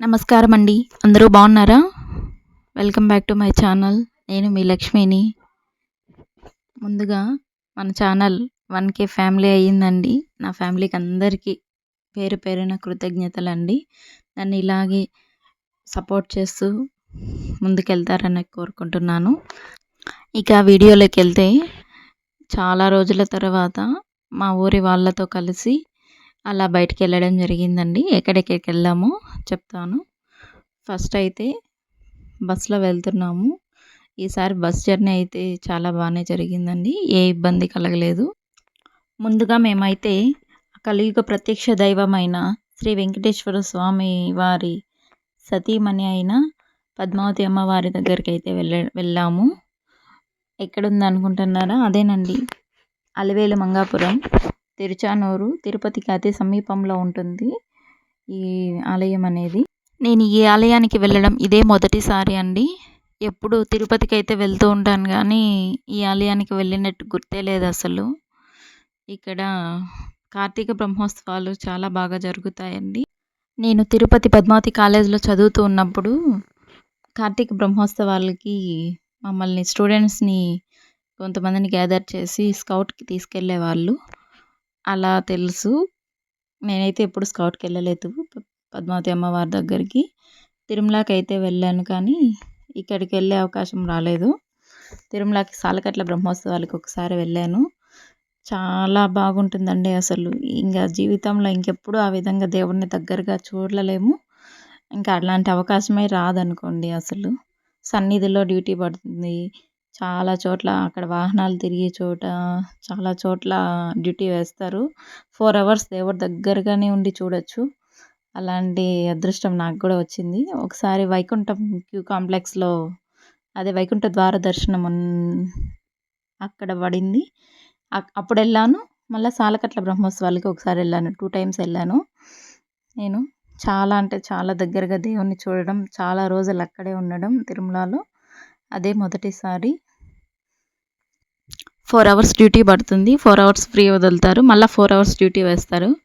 నమస్కారం అండి అందరూ బాగున్నారా? Welcome back to my channel. నేను మీ లక్ష్మిని. ముందుగా మన ఛానల్ వన్ కే ఫ్యామిలీ అయ్యిందండి. నా ఫ్యామిలీకి అందరికీ పేరు పేరున కృతజ్ఞతలు అండి నన్ను ఇలాగే సపోర్ట్ చేస్తూ ముందుకెళ్తారని కోరుకుంటున్నాను. ఇక వీడియోలోకి వెళ్తే చాలా రోజుల తర్వాత మా ఊరి వాళ్ళతో కలిసి అలా బయటికి వెళ్ళడం జరిగిందండి. ఎక్కడెక్కడికి వెళ్ళామో చెప్తాను. ఫస్ట్ అయితే బస్సులో వెళ్తున్నాము. ఈసారి బస్ జర్నీ అయితే చాలా బాగానే జరిగిందండి. ఏ ఇబ్బంది కలగలేదు. ముందుగా మేమైతే కలియుగ ప్రత్యక్ష దైవమైన శ్రీ వెంకటేశ్వర స్వామి వారి సతీమణి అయిన పద్మావతి అమ్మవారి దగ్గరికి అయితే వెళ్ళ వెళ్ళాము. ఎక్కడుంది అనుకుంటున్నారా అదేనండి. అలివేలు మంగాపురం. తిరుచానూరు తిరుపతికి అతి సమీపంలో ఉంటుంది ఈ ఆలయం అనేది. నేను ఈ ఆలయానికి వెళ్ళడం ఇదే మొదటిసారి అండి. ఎప్పుడు తిరుపతికి అయితే వెళ్తూ ఉంటాను కానీ ఈ ఆలయానికి వెళ్ళినట్టు గుర్తే లేదు అసలు. ఇక్కడ కార్తీక బ్రహ్మోత్సవాలు చాలా బాగా జరుగుతాయండి. నేను తిరుపతి పద్మావతి కాలేజీలో చదువుతూ ఉన్నప్పుడు కార్తీక బ్రహ్మోత్సవాలకి మమ్మల్ని స్టూడెంట్స్ని కొంతమందిని గ్యాదర్ చేసి స్కౌట్కి తీసుకెళ్ళే వాళ్ళు అలా తెలుసు. నేనైతే ఎప్పుడు స్కౌట్కి వెళ్ళలేదు పద్మావతి అమ్మవారి దగ్గరికి. తిరుమలకి అయితే వెళ్ళాను కానీ ఇక్కడికి వెళ్ళే అవకాశం రాలేదు. తిరుమలకి సాలకట్ల బ్రహ్మోత్సవాలకు ఒకసారి వెళ్ళాను. చాలా బాగుంటుందండి అసలు. ఇంకా జీవితంలో ఇంకెప్పుడు ఆ విధంగా దేవుడిని దగ్గరగా చూడలేము. ఇంకా అలాంటి అవకాశమే రాదనుకోండి అసలు. సన్నిధిలో డ్యూటీ పడుతుంది. చాలా చోట్ల అక్కడ వాహనాలు తిరిగే చోట చాలా చోట్ల డ్యూటీ వేస్తారు. ఫోర్ అవర్స్ దేవుడి దగ్గరగానే ఉండి చూడొచ్చు. అలాంటి అదృష్టం నాకు కూడా వచ్చింది. ఒకసారి వైకుంఠం క్యూ కాంప్లెక్స్లో అదే వైకుంఠ ద్వార దర్శనం అక్కడ పడింది. అప్పుడు వెళ్ళాను. మళ్ళీ సాలకట్ల బ్రహ్మోత్సవాలకి ఒకసారి వెళ్ళాను. టూ టైమ్స్ వెళ్ళాను. నేను చాలా అంటే చాలా దగ్గరగా దేవుణ్ణి చూడడం చాలా రోజులు అక్కడే ఉండడం తిరుమలలో. అదే మొదటిసారి. ఫోర్ అవర్స్ డ్యూటీ పడుతుంది. ఫోర్ అవర్స్ ఫ్రీ వదులుతారు. మళ్ళీ ఫోర్ అవర్స్ డ్యూటీ వేస్తారు.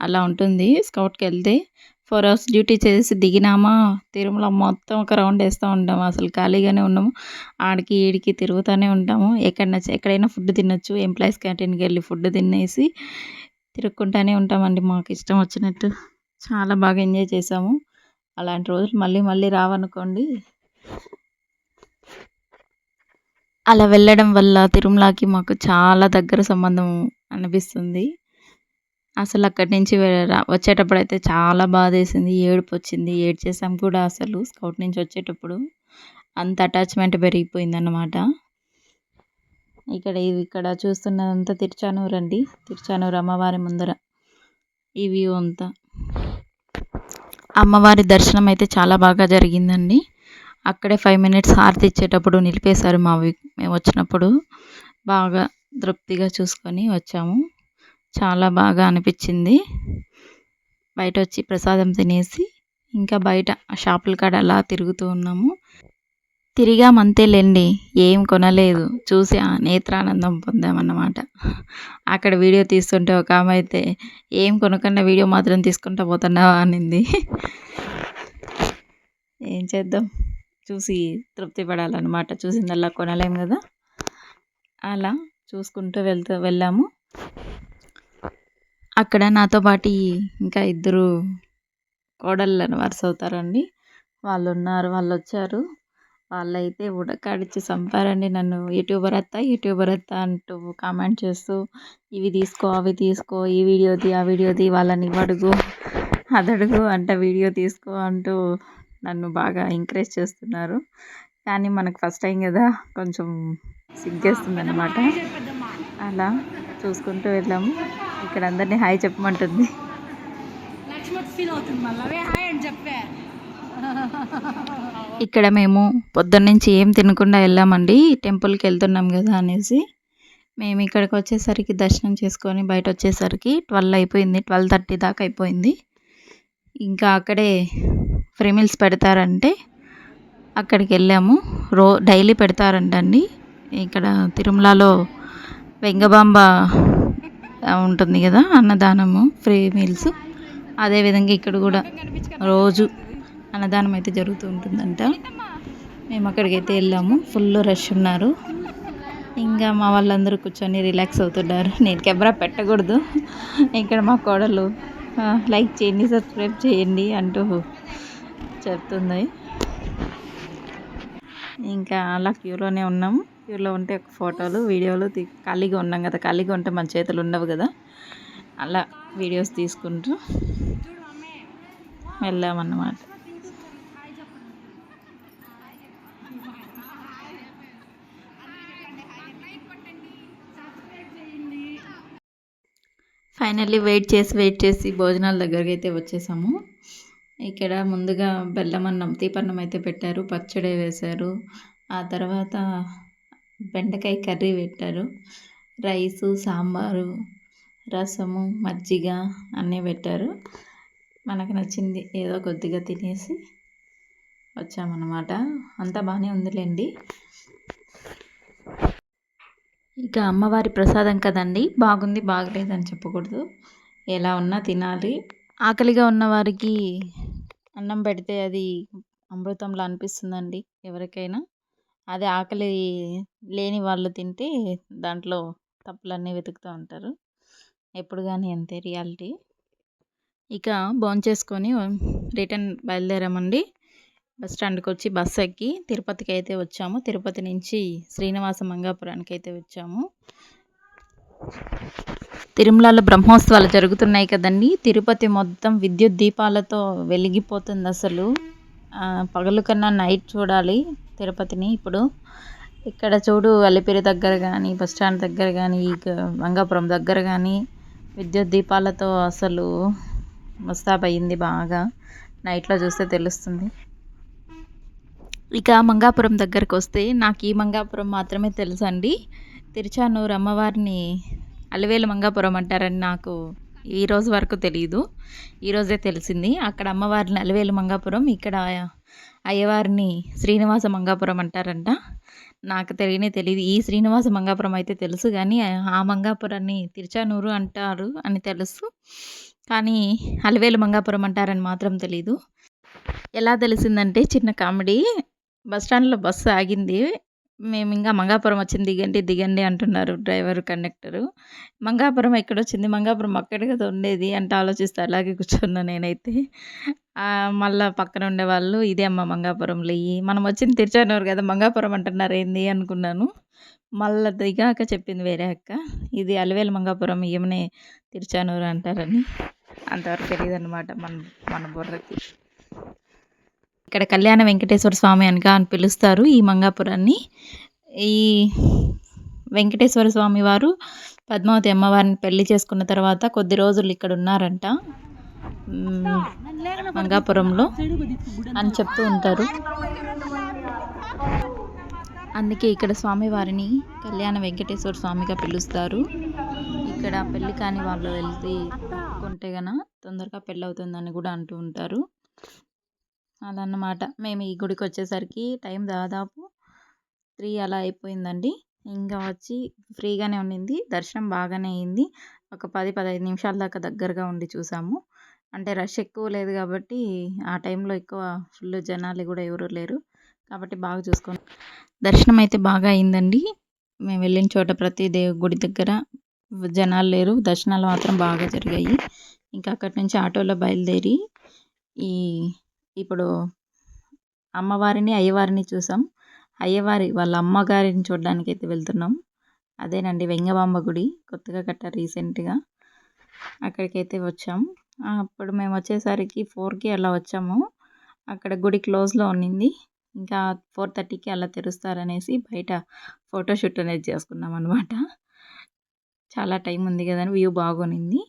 అలా ఉంటుంది స్కౌట్కి వెళ్తే. ఫోర్ అవర్స్ డ్యూటీ చేసి దిగినామా? తిరుమల మొత్తం ఒక రౌండ్ వేస్తూ ఉంటాము అసలు ఖాళీగానే ఉన్నాము. ఆడికి ఈడికి తిరుగుతూనే ఉంటాము. ఎక్కడ ఎక్కడైనా ఫుడ్ తినొచ్చు. ఎంప్లాయీస్ క్యాంటీన్కి వెళ్ళి ఫుడ్ తినేసి తిరుక్కుంటూనే ఉంటామండి. మాకు ఇష్టం వచ్చినట్టు. చాలా బాగా ఎంజాయ్ చేసాము అలాంటి రోజులు మళ్ళీ మళ్ళీ రావనుకోండి. అలా వెళ్ళడం వల్ల తిరుమలకి మాకు చాలా దగ్గర సంబంధం అనిపిస్తుంది. అసలు అక్కడి నుంచి వచ్చేటప్పుడు అయితే చాలా బాధేసింది ఏడుపు వచ్చింది ఏడ్చేసాం కూడా అసలు స్కౌట్ నుంచి వచ్చేటప్పుడు అంత అటాచ్మెంట్ పెరిగిపోయింది అన్నమాట ఇక్కడ ఇక్కడ చూస్తున్నదంతా తిరుచానూరు అండి. తిరుచానూరు అమ్మవారి ముందర ఈ వ్యూ అంతా. అమ్మవారి దర్శనం అయితే చాలా బాగా జరిగిందండి. అక్కడే ఫైవ్ మినిట్స్ హారతి ఇచ్చేటప్పుడు నిలిపేశారు మావి మేము వచ్చినప్పుడు. బాగా తృప్తిగా చూసుకొని వచ్చాము. చాలా బాగా అనిపించింది. బయట వచ్చి ప్రసాదం తినేసి ఇంకా బయట షాపుల కాడ అలా తిరుగుతూ ఉన్నాము. తిరిగామంతేలేండి ఏం కొనలేదు. చూసి నేత్రానందం పొందామన్నమాట. అక్కడ వీడియో తీస్తుంటే ఒక ఆమె అయితే ఏం కొనకుండా వీడియో మాత్రం తీసుకుంటా పోతున్నావా? అనింది. ఏం చేద్దాం? చూసి తృప్తి పడాలన్నమాట. చూసిందల్లా కొనలేం కదా? అలా చూసుకుంటూ వెళ్తూ వెళ్ళాము. అక్కడ నాతో పాటు ఇంకా ఇద్దరు కోడళ్ళను వరుస అవుతారండి వాళ్ళు ఉన్నారు వాళ్ళు వచ్చారు వాళ్ళైతే ఉడకాడిచ్చి చంపారండి నన్ను. యూట్యూబర్ అత్త యూట్యూబర్ అత్త అంటూ కామెంట్ చేస్తూ ఇవి తీసుకో అవి తీసుకో ఈ వీడియోది ఆ వీడియోది వాళ్ళని అడుగు అదడుగు అంట వీడియో తీసుకో అంటూ నన్ను బాగా ఎంకరేజ్ చేస్తున్నారు. కానీ మనకు ఫస్ట్ టైం కదా కొంచెం సిగ్గేస్తుంది అనమాట అలా చూసుకుంటూ వెళ్ళాము ఇక్కడ అందరినీ హాయ్ చెప్పమంటుంది. ఇక్కడ మేము పొద్దున్నుంచి ఏం తినకుండా వెళ్ళామండి. టెంపుల్కి వెళ్తున్నాం కదా అనేసి. మేము ఇక్కడికి వచ్చేసరికి దర్శనం చేసుకొని బయట వచ్చేసరికి ట్వెల్వ్ అయిపోయింది. ట్వెల్వ్ థర్టీ దాకా అయిపోయింది. ఇంకా అక్కడే ఫ్రీ మీల్స్ పెడతారంటే అక్కడికి వెళ్ళాము. రో డైలీ పెడతారంటండి. ఇక్కడ తిరుమలలో వెంగబాంబ ఉంటుంది కదా అన్నదానము ఫ్రీ మీల్స్. అదేవిధంగా ఇక్కడ కూడా రోజు అన్నదానం అయితే జరుగుతూ ఉంటుందంట. మేము అక్కడికైతే వెళ్ళాము. ఫుల్ రష్ ఉన్నారు. ఇంకా మా వాళ్ళందరూ కూర్చొని రిలాక్స్ అవుతున్నారు. నేను కెమెరా పెట్టకూడదు. ఇక్కడ మా కోడలు లైక్ చేయండి సబ్స్క్రైబ్ చేయండి అంటూ చెప్తుంది ఇంకా అలా క్యూలోనే ఉన్నాము క్యూలో ఉంటే ఒక ఫోటోలు వీడియోలు ఖాళీగా ఉన్నాం కదా. ఖాళీగా ఉంటే మన చేతులు ఉండవు కదా. అలా వీడియోస్ తీసుకుంటూ వెళ్ళామన్నమాట. ఫైనల్లీ వెయిట్ చేసి వెయిట్ చేసి భోజనాల దగ్గరికి అయితే వచ్చేసాము. ఇక్కడ ముందుగా బెల్లం అన్నం తీపన్నం అయితే పెట్టారు పచ్చడి వేశారు. ఆ తర్వాత బెండకాయ కర్రీ పెట్టారు. రైసు సాంబారు రసము మజ్జిగ అన్నీ పెట్టారు. మనకు నచ్చింది ఏదో కొద్దిగా తినేసి వచ్చామన్నమాట. అంతా బాగానే ఉందిలేండి. ఇక అమ్మవారి ప్రసాదం కదండి? బాగుంది బాగలేదని చెప్పకూడదు. ఎలా ఉన్నా తినాలి. ఆకలిగా ఉన్నవారికి అన్నం పెడితే అది అమృతంలా అనిపిస్తుందండి ఎవరికైనా. అదే ఆకలి లేని వాళ్ళు తింటే దాంట్లో తప్పులన్నీ వెతుకుతూ ఉంటారు. ఎప్పుడు కానీ అంతే రియాలిటీ. ఇక భోంచేసుకొని రిటర్న్ బయలుదేరామండి. బస్ స్టాండ్కి వచ్చి బస్సు ఎక్కి తిరుపతికి అయితే వచ్చాము. తిరుపతి నుంచి శ్రీనివాస మంగాపురానికి అయితే వచ్చాము. తిరుమలలో బ్రహ్మోత్సవాలు జరుగుతున్నాయి కదండి. తిరుపతి మొత్తం విద్యుత్ దీపాలతో వెలిగిపోతుంది అసలు. పగలు కన్నా నైట్ చూడాలి తిరుపతిని ఇప్పుడు. ఇక్కడ చూడు అలిపిరి దగ్గర కానీ బస్ స్టాండ్ దగ్గర కానీ ఇక మంగాపురం దగ్గర కానీ విద్యుత్ దీపాలతో అసలు ముస్తాబయ్యింది బాగా. నైట్లో చూస్తే తెలుస్తుంది. ఇక మంగాపురం దగ్గరకు వస్తే నాకు ఈ మంగాపురం మాత్రమే తెలుసండి. తిరుచానూరు అమ్మవారిని అలివేలు మంగాపురం అంటారని నాకు ఈ రోజు వరకు తెలియదు ఈరోజే తెలిసింది. అక్కడ అమ్మవారిని అలివేలు మంగాపురం ఇక్కడ అయ్యవారిని శ్రీనివాస మంగాపురం అంటారంట. నాకు తెలియనే తెలియదు ఈ శ్రీనివాస మంగాపురం అయితే తెలుసు కానీ ఆ మంగాపురాన్ని తిరుచానూరు అంటారు అని తెలుసు. కానీ అలివేలు మంగాపురం అంటారని మాత్రం తెలీదు. ఎలా తెలిసిందంటే చిన్న కామెడీ. బస్ స్టాండ్లో బస్సు ఆగింది. మేము ఇంకా మంగాపురం వచ్చింది దిగండి దిగండి అంటున్నారు డ్రైవర్ కండక్టరు. మంగాపురం ఎక్కడ వచ్చింది మంగాపురం అక్కడ కదా ఉండేది అంటే ఆలోచిస్తే అలాగే కూర్చున్నా నేనైతే. మళ్ళా పక్కన ఉండేవాళ్ళు ఇదే అమ్మ మంగాపురం లేయి మనం వచ్చింది తిరుచానూరు కదా మంగాపురం అంటున్నారు ఏంది అనుకున్నాను. మళ్ళా దిగాక చెప్పింది వేరే అక్క ఇది అలివేలు మంగాపురం ఏమనే తిరుచానూరు అంటారని. అంతవరకు తెలియదు అనమాట మన మన బుర్రకి. ఇక్కడ కళ్యాణ వెంకటేశ్వర స్వామి అనగా అని పిలుస్తారు ఈ మంగాపురాన్ని. ఈ వెంకటేశ్వర స్వామి వారు పద్మావతి అమ్మవారిని పెళ్ళి చేసుకున్న తర్వాత కొద్ది రోజులు ఇక్కడ ఉన్నారంట. మంగాపురంలో అని చెప్తూ ఉంటారు. అందుకే ఇక్కడ స్వామివారిని కళ్యాణ వెంకటేశ్వర స్వామిగా పిలుస్తారు. ఇక్కడ పెళ్ళి కాని వాళ్ళు వెళ్తే కొంటే గన తొందరగా పెళ్ళి అవుతుందని కూడా అంటూ ఉంటారు. అదన్నమాట. మేము ఈ గుడికి వచ్చేసరికి టైం దాదాపు త్రీ అలా అయిపోయిందండి. ఇంకా వచ్చి ఫ్రీగానే ఉండింది. దర్శనం బాగానే అయింది. ఒక పది పదహైదు నిమిషాల దాకా దగ్గరగా ఉండి చూసాము. అంటే రష్ ఎక్కువ లేదు కాబట్టి ఆ టైంలో ఎక్కువ ఫుల్ జనాలు కూడా ఎవరు లేరు. కాబట్టి బాగా చూసుకొని దర్శనం అయితే బాగా అయిందండి. మేము వెళ్ళిన చోట ప్రతి దేవు గుడి దగ్గర జనాలు లేరు. దర్శనాలు మాత్రం బాగా జరిగాయి. ఇంకా అక్కడి నుంచి ఆటోలో బయలుదేరి ఈ ఇప్పుడు అమ్మవారిని అయ్యవారిని చూసాం. అయ్యవారి వాళ్ళ అమ్మగారిని చూడడానికి అయితే వెళ్తున్నాం. అదేనండి వెంగబాంబ గుడి కొత్తగా కట్టారు రీసెంట్గా. అక్కడికైతే వచ్చాం. అప్పుడు మేము వచ్చేసరికి ఫోర్కి అలా వచ్చాము. అక్కడ గుడి క్లోజ్లో ఉన్నింది. ఇంకా ఫోర్ థర్టీకి అలా తెరుస్తారనేసి బయట ఫోటోషూట్ అనేది చేసుకున్నాం అనమాట చాలా టైం ఉంది కదని వ్యూ బాగునింది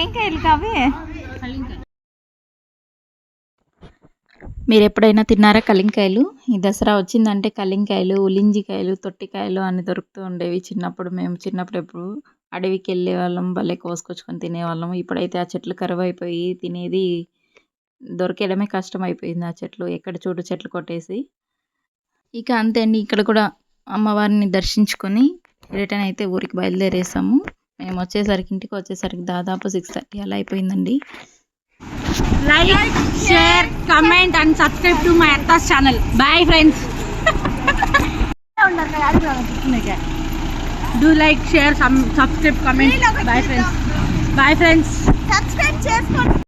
ఏం కాయలు కావే మీరు ఎప్పుడైనా తిన్నారా కలింకాయలు? ఈ దసరా వచ్చిందంటే కలింకాయలు ఉలింజికాయలు తొట్టికాయలు అని దొరుకుతూ ఉండేవి చిన్నప్పుడు. మేము చిన్నప్పుడు ఎప్పుడు అడవికి వెళ్ళే వాళ్ళం భలే కోసుకొచ్చుకొని తినేవాళ్ళం. ఇప్పుడైతే ఆ చెట్లు కరువు అయిపోయి తినేది దొరికేయడమే కష్టం అయిపోయింది ఆ చెట్లు. ఎక్కడ చూడు చెట్లు కొట్టేసి. ఇక అంతే అండి. ఇక్కడ కూడా అమ్మవారిని దర్శించుకొని రిటర్న్ అయితే ఊరికి బయలుదేరేసాము. మేము వచ్చేసరికి ఇంటికి వచ్చేసరికి దాదాపు సిక్స్ థర్టీ అలా అయిపోయిందండి. Like share comment and subscribe to my అత్తాస్ channel bye friends do like share subscribe comment bye friends bye friends subscribe చేసుకోండి.